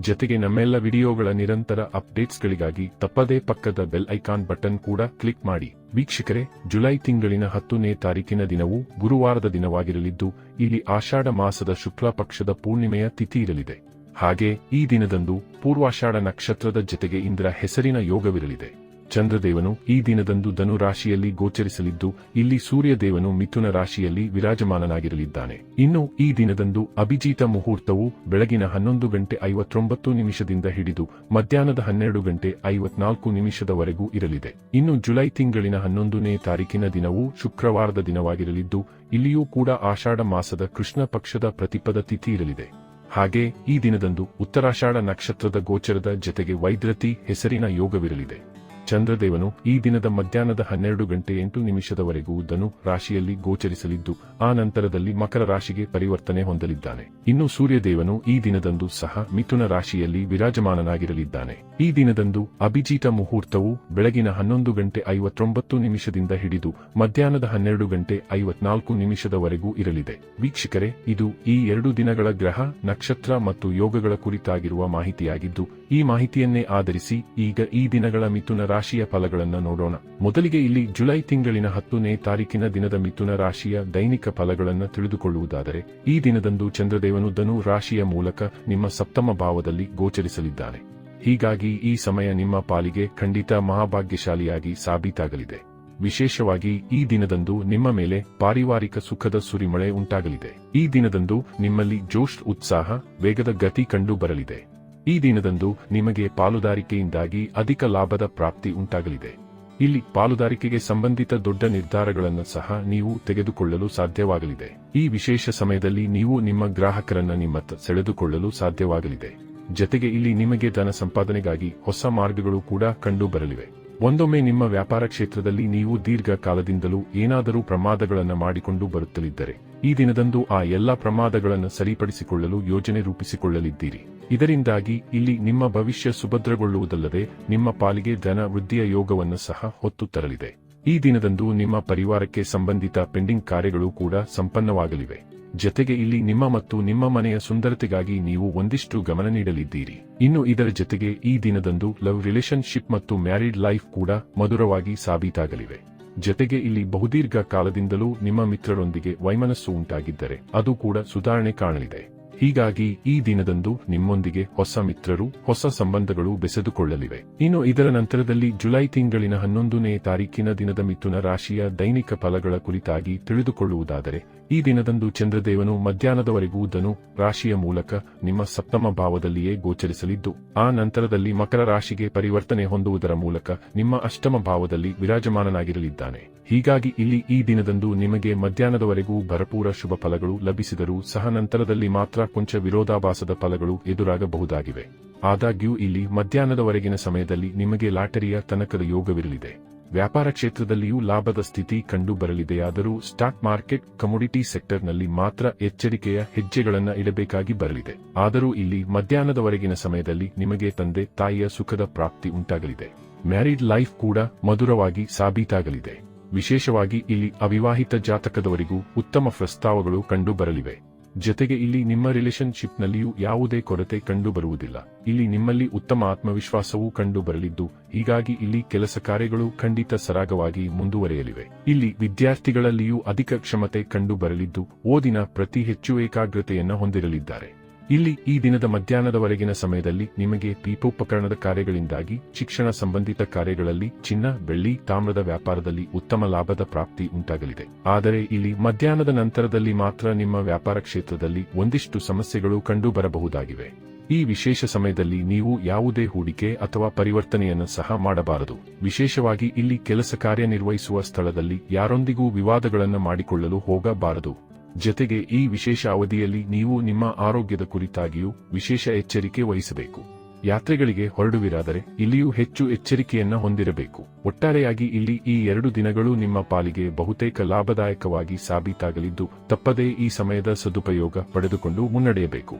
ಜೊತೆಗೆ ನಮ್ಮೆಲ್ಲ ವಿಡಿಯೋಗಳ ನಿರಂತರ ಅಪ್ಡೇಟ್ಸ್ಗಳಿಗಾಗಿ ತಪ್ಪದೇ ಪಕ್ಕದ ಬೆಲ್ ಐಕಾನ್ ಬಟನ್ ಕೂಡ ಕ್ಲಿಕ್ ಮಾಡಿ. ವೀಕ್ಷಕರೇ, ಜುಲೈ ತಿಂಗಳಿನ ಹತ್ತನೇ ತಾರೀಕಿನ ದಿನವು ಗುರುವಾರದ ದಿನವಾಗಿರಲಿದ್ದು, ಇಲ್ಲಿ ಆಷಾಢ ಮಾಸದ ಶುಕ್ಲ ಪಕ್ಷದ ಪೂರ್ಣಿಮೆಯ ತಿಥಿ ಇರಲಿದೆ. ಹಾಗೆ ಈ ದಿನದಂದು ಪೂರ್ವಾಷಾಢ ನಕ್ಷತ್ರದ ಜೊತೆಗೆ ಇಂದ್ರ ಹೆಸರಿನ ಯೋಗವಿರಲಿದೆ. ಚಂದ್ರದೇವನು ಈ ದಿನದಂದು ಧನು ರಾಶಿಯಲ್ಲಿ ಗೋಚರಿಸಲಿದ್ದು, ಇಲ್ಲಿ ಸೂರ್ಯದೇವನು ಮಿಥುನ ರಾಶಿಯಲ್ಲಿ ವಿರಾಜಮಾನನಾಗಿರಲಿದ್ದಾನೆ. ಇನ್ನು ಈ ದಿನದಂದು ಅಭಿಜೀತ ಮುಹೂರ್ತವು ಬೆಳಗಿನ ಹನ್ನೊಂದು ಗಂಟೆ ಐವತ್ತೊಂಬತ್ತು ನಿಮಿಷದಿಂದ ಹಿಡಿದು, ಮಧ್ಯಾಹ್ನದ ಹನ್ನೆರಡು ಗಂಟೆ ಐವತ್ನಾಲ್ಕು ನಿಮಿಷದವರೆಗೂ ಇರಲಿದೆ. ಇನ್ನು ಜುಲೈ ತಿಂಗಳಿನ ಹನ್ನೊಂದನೇ ತಾರೀಕಿನ ದಿನವು ಶುಕ್ರವಾರದ ದಿನವಾಗಿರಲಿದ್ದು, ಇಲ್ಲಿಯೂ ಕೂಡ ಆಷಾಢ ಮಾಸದ ಕೃಷ್ಣ ಪಕ್ಷದ ಪ್ರತಿಪದ ತಿಥಿ ಇರಲಿದೆ. ಹಾಗೆ ಈ ದಿನದಂದು ಉತ್ತರಾಷಾಢ ನಕ್ಷತ್ರದ ಗೋಚರದ ಜತೆಗೆ ವೈದ್ರತಿ, ಹೆಸರಿನ ಯೋಗವಿರಲಿದೆ. ಚಂದ್ರದೇವನು ಈ ದಿನದ ಮಧ್ಯಾಹ್ನದ ಹನ್ನೆರಡು ಗಂಟೆ ಎಂಟು ನಿಮಿಷದವರೆಗೂ ಧನು ರಾಶಿಯಲ್ಲಿ ಗೋಚರಿಸಲಿದ್ದು, ಆ ನಂತರದಲ್ಲಿ ಮಕರ ರಾಶಿಗೆ ಪರಿವರ್ತನೆ ಹೊಂದಲಿದ್ದಾನೆ. ಇನ್ನು ಸೂರ್ಯದೇವನು ಈ ದಿನದಂದು ಸಹ ಮಿಥುನ ರಾಶಿಯಲ್ಲಿ ವಿರಾಜಮಾನನಾಗಿರಲಿದ್ದಾನೆ. ಈ ದಿನದಂದು ಅಭಿಜೀತ ಮುಹೂರ್ತವು ಬೆಳಗಿನ ಹನ್ನೊಂದು ಗಂಟೆ ಐವತ್ತೊಂಬತ್ತು ನಿಮಿಷದಿಂದ ಹಿಡಿದು, ಮಧ್ಯಾಹ್ನದ ಹನ್ನೆರಡು ಗಂಟೆ ಐವತ್ನಾಲ್ಕು ನಿಮಿಷದವರೆಗೂ ಇರಲಿದೆ. ವೀಕ್ಷಕರೇ, ಇದು ಈ ಎರಡು ದಿನಗಳ ಗ್ರಹ, ನಕ್ಷತ್ರ ಮತ್ತು ಯೋಗಗಳ ಕುರಿತಾಗಿರುವ ಮಾಹಿತಿಯಾಗಿದ್ದು ಈ ಮಾಹಿತಿಯನ್ನೇ ಆಧರಿಸಿ ಈಗ ಈ ದಿನಗಳ ಮಿಥುನ ರಾಶಿಯ ಫಲಗಳನ್ನು ನೋಡೋಣ. ಮೊದಲಿಗೆ ಇಲ್ಲಿ ಜುಲೈ ತಿಂಗಳಿನ ಹತ್ತನೇ ತಾರೀಕಿನ ದಿನದ ಮಿಥುನ ರಾಶಿಯ ದೈನಿಕ ಫಲಗಳನ್ನು ತಿಳಿದುಕೊಳ್ಳುವುದಾದರೆ, ಈ ದಿನದಂದು ಚಂದ್ರದೇವನು ಧನು ರಾಶಿಯ ಮೂಲಕ ನಿಮ್ಮ ಸಪ್ತಮ ಭಾವದಲ್ಲಿ ಗೋಚರಿಸಲಿದ್ದಾನೆ. ಹೀಗಾಗಿ ಈ ಸಮಯ ನಿಮ್ಮ ಪಾಲಿಗೆ ಖಂಡಿತ ಮಹಾಭಾಗ್ಯಶಾಲಿಯಾಗಿ ಸಾಬೀತಾಗಲಿದೆ. ವಿಶೇಷವಾಗಿ ಈ ದಿನದಂದು ನಿಮ್ಮ ಮೇಲೆ ಪಾರಿವಾರಿಕ ಸುಖದ ಸುರಿಮಳೆ ಉಂಟಾಗಲಿದೆ. ಈ ದಿನದಂದು ನಿಮ್ಮಲ್ಲಿ ಜೋಶ್ ಉತ್ಸಾಹ, ವೇಗದ ಗತಿ ಕಂಡು ಬರಲಿದೆ. ಈ ದಿನದಂದು ನಿಮಗೆ ಪಾಲುದಾರಿಕೆಯಿಂದಾಗಿ ಅಧಿಕ ಲಾಭದ ಪ್ರಾಪ್ತಿ ಉಂಟಾಗಲಿದೆ. ಇಲ್ಲಿ ಪಾಲುದಾರಿಕೆಗೆ ಸಂಬಂಧಿತ ದೊಡ್ಡ ನಿರ್ಧಾರಗಳನ್ನು ಸಹ ನೀವು ತೆಗೆದುಕೊಳ್ಳಲು ಸಾಧ್ಯವಾಗಲಿದೆ. ಈ ವಿಶೇಷ ಸಮಯದಲ್ಲಿ ನೀವು ನಿಮ್ಮ ಗ್ರಾಹಕರನ್ನ ನಿಮ್ಮತ್ತ ಸೆಳೆದುಕೊಳ್ಳಲು ಸಾಧ್ಯವಾಗಲಿದೆ. ಜತೆಗೆ ಇಲ್ಲಿ ನಿಮಗೆ ಧನ ಸಂಪಾದನೆಗಾಗಿ ಹೊಸ ಮಾರ್ಗಗಳು ಕೂಡ ಕಂಡು ಬರಲಿವೆ ಒಂದೊಮ್ಮೆ ನಿಮ್ಮ ವ್ಯಾಪಾರ ಕ್ಷೇತ್ರದಲ್ಲಿ ನೀವು ದೀರ್ಘಕಾಲದಿಂದಲೂ ಏನಾದರೂ ಪ್ರಮಾದಗಳನ್ನು ಮಾಡಿಕೊಂಡು ಬರುತ್ತಲಿದ್ದರೆ ಈ ದಿನದಂದು ಆ ಎಲ್ಲ ಪ್ರಮಾದಗಳನ್ನು ಸರಿಪಡಿಸಿಕೊಳ್ಳಲು ಯೋಜನೆ ರೂಪಿಸಿಕೊಳ್ಳಲಿದ್ದೀರಿ. ಇದರಿಂದಾಗಿ ಇಲ್ಲಿ ನಿಮ್ಮ ಭವಿಷ್ಯ ಸುಭದ್ರಗೊಳ್ಳುವುದಲ್ಲದೆ ನಿಮ್ಮ ಪಾಲಿಗೆ ಧನ ವೃದ್ಧಿಯ ಯೋಗವನ್ನು ಸಹ ಹೊತ್ತು ತರಲಿದೆ. ಈ ದಿನದಂದು ನಿಮ್ಮ ಪರಿವಾರಕ್ಕೆ ಸಂಬಂಧಿತ ಪೆಂಡಿಂಗ್ ಕಾರ್ಯಗಳು ಕೂಡ ಸಂಪನ್ನವಾಗಲಿವೆ. ಜತೆಗೆ ಇಲ್ಲಿ ನಿಮ್ಮ ಮತ್ತು ನಿಮ್ಮ ಮನೆಯ ಸುಂದರತೆಗಾಗಿ ನೀವು ಒಂದಿಷ್ಟು ಗಮನ ನೀಡಲಿದ್ದೀರಿ. ಇನ್ನು ಇದರ ಜತೆಗೆ ಈ ದಿನದಂದು ಲವ್ ರಿಲೇಶನ್ಶಿಪ್ ಮತ್ತು ಮ್ಯಾರಿಡ್ ಲೈಫ್ ಕೂಡ ಮಧುರವಾಗಿ ಸಾಬೀತಾಗಲಿವೆ. ಜತೆಗೆ ಇಲ್ಲಿ ಬಹುದೀರ್ಘ ಕಾಲದಿಂದಲೂ ನಿಮ್ಮ ಮಿತ್ರರೊಂದಿಗೆ ವೈಮನಸ್ಸು ಉಂಟಾಗಿದ್ದರೆ ಅದು ಕೂಡ ಸುಧಾರಣೆ ಕಾಣಲಿದೆ. ಹೀಗಾಗಿ ಈ ದಿನದಂದು ನಿಮ್ಮೊಂದಿಗೆ ಹೊಸ ಮಿತ್ರರು, ಹೊಸ ಸಂಬಂಧಗಳು ಬೆಸೆದುಕೊಳ್ಳಲಿವೆ. ಇನ್ನು ಇದರ ನಂತರದಲ್ಲಿ ಜುಲೈ ತಿಂಗಳಿನ ಹನ್ನೊಂದನೇ ತಾರೀಕಿನ ದಿನದ ಮಿಥುನ ರಾಶಿಯ ದೈನಿಕ ಫಲಗಳ ಕುರಿತಾಗಿ ತಿಳಿದುಕೊಳ್ಳುವುದಾದರೆ ಈ ದಿನದಂದು ಚಂದ್ರದೇವನು ಮಧ್ಯಾಹ್ನದವರೆಗೂ ಧನು ರಾಶಿಯ ಮೂಲಕ ನಿಮ್ಮ ಸಪ್ತಮ ಭಾವದಲ್ಲಿಯೇ ಗೋಚರಿಸಲಿದ್ದು, ಆ ನಂತರದಲ್ಲಿ ಮಕರ ರಾಶಿಗೆ ಪರಿವರ್ತನೆ ಹೊಂದುವುದರ ಮೂಲಕ ನಿಮ್ಮ ಅಷ್ಟಮ ಭಾವದಲ್ಲಿ ವಿರಾಜಮಾನನಾಗಿರಲಿದ್ದಾನೆ. ಹೀಗಾಗಿ ಇಲ್ಲಿ ಈ ದಿನದಂದು ನಿಮಗೆ ಮಧ್ಯಾಹ್ನದವರೆಗೂ ಭರಪೂರ ಶುಭ ಫಲಗಳು ಲಭಿಸಿದರೂ ಸಹ ನಂತರದಲ್ಲಿ ಮಾತ್ರ ಕೊಂಚ ವಿರೋಧಾಭಾಸದ ಫಲಗಳು ಎದುರಾಗಬಹುದಾಗಿವೆ. ಆದಾಗ್ಯೂ ಇಲ್ಲಿ ಮಧ್ಯಾಹ್ನದವರೆಗಿನ ಸಮಯದಲ್ಲಿ ನಿಮಗೆ ಲಾಟರಿಯ ತನಕದ ಯೋಗವಿರಲಿದೆ. ವ್ಯಾಪಾರ ಕ್ಷೇತ್ರದಲ್ಲಿಯೂ ಲಾಭದ ಸ್ಥಿತಿ ಕಂಡು ಬರಲಿದೆಯಾದರೂ ಸ್ಟಾಕ್ ಮಾರ್ಕೆಟ್ ಕಮೋಡಿಟಿ ಸೆಕ್ಟರ್ನಲ್ಲಿ ಮಾತ್ರ ಎಚ್ಚರಿಕೆಯ ಹೆಜ್ಜೆಗಳನ್ನು ಇಡಬೇಕಾಗಿ ಬರಲಿದೆ. ಆದರೂ ಇಲ್ಲಿ ಮಧ್ಯಾಹ್ನದವರೆಗಿನ ಸಮಯದಲ್ಲಿ ನಿಮಗೆ ತಂದೆ ತಾಯಿಯ ಸುಖದ ಪ್ರಾಪ್ತಿ ಉಂಟಾಗಲಿದೆ. ಮ್ಯಾರಿಡ್ ಲೈಫ್ ಕೂಡ ಮಧುರವಾಗಿ ಸಾಬೀತಾಗಲಿದೆ. ವಿಶೇಷವಾಗಿ ಇಲ್ಲಿ ಅವಿವಾಹಿತ ಜಾತಕದವರಿಗೂ ಉತ್ತಮ ಪ್ರಸ್ತಾವಗಳು ಕಂಡು ಬರಲಿವೆ ಜೊತೆಗೆ ಇಲ್ಲಿ ನಿಮ್ಮ ರಿಲೇಶನ್ಶಿಪ್ನಲ್ಲಿಯೂ ಯಾವುದೇ ಕೊರತೆ ಕಂಡುಬರುವುದಿಲ್ಲ. ಇಲ್ಲಿ ನಿಮ್ಮಲ್ಲಿ ಉತ್ತಮ ಆತ್ಮವಿಶ್ವಾಸವೂ ಕಂಡುಬರಲಿದ್ದು, ಹೀಗಾಗಿ ಇಲ್ಲಿ ಕೆಲಸ ಕಾರ್ಯಗಳು ಖಂಡಿತ ಸರಾಗವಾಗಿ ಮುಂದುವರೆಯಲಿವೆ. ಇಲ್ಲಿ ವಿದ್ಯಾರ್ಥಿಗಳಲ್ಲಿಯೂ ಅಧಿಕ ಕ್ಷಮತೆ ಕಂಡುಬರಲಿದ್ದು, ಓದಿನ ಪ್ರತಿ ಹೆಚ್ಚು ಏಕಾಗ್ರತೆಯನ್ನು ಹೊಂದಿರಲಿದ್ದಾರೆ. ಇಲ್ಲಿ ಈ ದಿನದ ಮಧ್ಯಾಹ್ನದವರೆಗಿನ ಸಮಯದಲ್ಲಿ ನಿಮಗೆ ಪೀಠೋಪಕರಣದ ಕಾರ್ಯಗಳಿಂದಾಗಿ ಶಿಕ್ಷಣ ಸಂಬಂಧಿತ ಕಾರ್ಯಗಳಲ್ಲಿ ಚಿನ್ನ, ಬೆಳ್ಳಿ, ತಾಮ್ರದ ವ್ಯಾಪಾರದಲ್ಲಿ ಉತ್ತಮ ಲಾಭದ ಪ್ರಾಪ್ತಿ ಉಂಟಾಗಲಿದೆ. ಆದರೆ ಇಲ್ಲಿ ಮಧ್ಯಾಹ್ನದ ನಂತರದಲ್ಲಿ ಮಾತ್ರ ನಿಮ್ಮ ವ್ಯಾಪಾರ ಕ್ಷೇತ್ರದಲ್ಲಿ ಒಂದಿಷ್ಟು ಸಮಸ್ಯೆಗಳು ಕಂಡುಬರಬಹುದಾಗಿವೆ. ಈ ವಿಶೇಷ ಸಮಯದಲ್ಲಿ ನೀವು ಯಾವುದೇ ಹೂಡಿಕೆ ಅಥವಾ ಪರಿವರ್ತನೆಯನ್ನು ಸಹ ಮಾಡಬಾರದು. ವಿಶೇಷವಾಗಿ ಇಲ್ಲಿ ಕೆಲಸ ಕಾರ್ಯನಿರ್ವಹಿಸುವ ಸ್ಥಳದಲ್ಲಿ ಯಾರೊಂದಿಗೂ ವಿವಾದಗಳನ್ನು ಮಾಡಿಕೊಳ್ಳಲು ಹೋಗಬಾರದು. ಜತೆಗೆ ಈ ವಿಶೇಷ ಅವಧಿಯಲ್ಲಿ ನೀವು ನಿಮ್ಮ ಆರೋಗ್ಯದ ಕುರಿತಾಗಿಯೂ ವಿಶೇಷ ಎಚ್ಚರಿಕೆ ವಹಿಸಬೇಕು. ಯಾತ್ರೆಗಳಿಗೆ ಹೊರಡುವಿರಾದರೆ ಇಲ್ಲಿಯೂ ಹೆಚ್ಚು ಎಚ್ಚರಿಕೆಯನ್ನ ಹೊಂದಿರಬೇಕು. ಒಟ್ಟಾರೆಯಾಗಿ ಇಲ್ಲಿ ಈ ಎರಡು ದಿನಗಳು ನಿಮ್ಮ ಪಾಲಿಗೆ ಬಹುತೇಕ ಲಾಭದಾಯಕವಾಗಿ ಸಾಬೀತಾಗಲಿದ್ದು ತಪ್ಪದೇ ಈ ಸಮಯದ ಸದುಪಯೋಗ ಪಡೆದುಕೊಂಡು ಮುನ್ನಡೆಯಬೇಕು.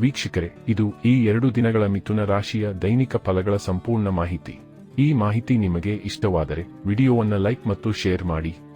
ವೀಕ್ಷಕರೇ, ಇದು ಈ ಎರಡು ದಿನಗಳ ಮಿಥುನ ರಾಶಿಯ ದೈನಿಕ ಫಲಗಳ ಸಂಪೂರ್ಣ ಮಾಹಿತಿ. ಈ ಮಾಹಿತಿ ನಿಮಗೆ ಇಷ್ಟವಾದರೆ ವಿಡಿಯೋವನ್ನು ಲೈಕ್ ಮತ್ತು ಶೇರ್ ಮಾಡಿ.